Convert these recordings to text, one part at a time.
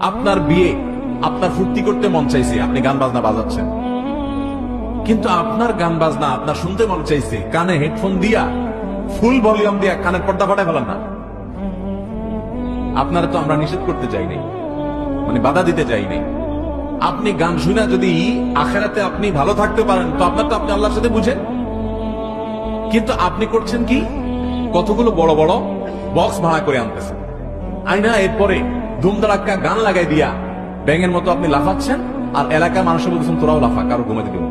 আপনার বিয়ে, আপনার ফুর্তি করতে মন চাইছে, আপনি গান বাজনা বাজাচ্ছেন। কিন্তু আপনার গান বাজনা, আপনার শুনতে মন চাইছে, কানে হেডফোন দিয়া, ফুল ভলিউম দিয়া কানের পর্দা ফাটাই ফেলান না। আপনারা তো আমরা নিষেধ করতে চাই নাই মানে বাধা দিতে চাই নাই। আপনি গান শুনে যদি আখেরাতে আপনি ভালো থাকতে পারেন, তো আপনার তো আপনি আল্লাহর সাথে বুঝেন। কিন্তু আপনি করছেন কি? কতগুলো বড় বড় বক্স ভাড়া করে আনতেছেন। আইনা এরপরে ধুমধারাক্কা গান লাগাই দিয়া ব্যাঙের মতো আপনি লাফাচ্ছেন, আর এলাকার মানুষের বলছেন তোরাও লাফা কারও ঘুমাতে দেব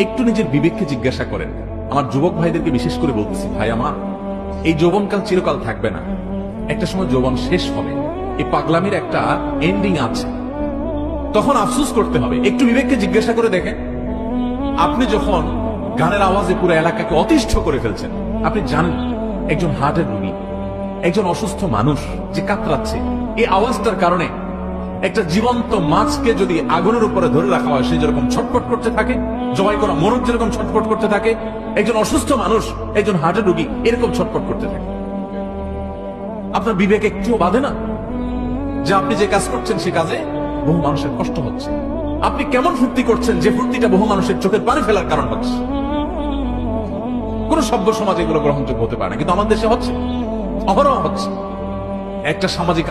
একটু নিজের বিবেককে জিজ্ঞাসা করেন। আমার যুবক ভাইদেরকে বিশেষ করে বলতেছি, ভাই আমার, এই যৌবনকাল চিরকাল থাকবে না। একটা সময় যৌবন শেষ হবে। এই পাগলামির একটা এন্ডিং আছে। তখন আফসুস করতে হবে। একটু বিবেককে জিজ্ঞাসা করে দেখেন। আপনি যখন গানের আওয়াজে পুরো এলাকাকে অতিষ্ঠ করে ফেলছেন, আপনি জানেন একজন হার্টের রোগী। একজন অসুস্থ মানুষ যে কাতরাচ্ছে। এই আওয়াজটার কারণে একটা জীবন্ত মাছকে যদি আগুনের উপরে ধরে রাখা হয়, সে যেরকম ছটফট করতে থাকে, জবাই করা মরক যেরকম ছটফট করতে থাকে, একজন অসুস্থ মানুষ, একজন হার্টের রোগী এরকম ছটফট করতে থাকে। আপনার বিবেক একটুও বাধে না যে আপনি যে কাজ করছেন সে কাজে বহু মানুষের কষ্ট হচ্ছে। আপনি কেমন ফুর্তি করছেন যে ফুর্তিটা বহু মানুষের চোখের পানি ফেলার কারণ হচ্ছে? কোন সভ্য সমাজ এগুলো গ্রহণযোগ্য হতে পারে না, কিন্তু আমাদের দেশে হচ্ছে। অহরহ হচ্ছে একটা সামাজিক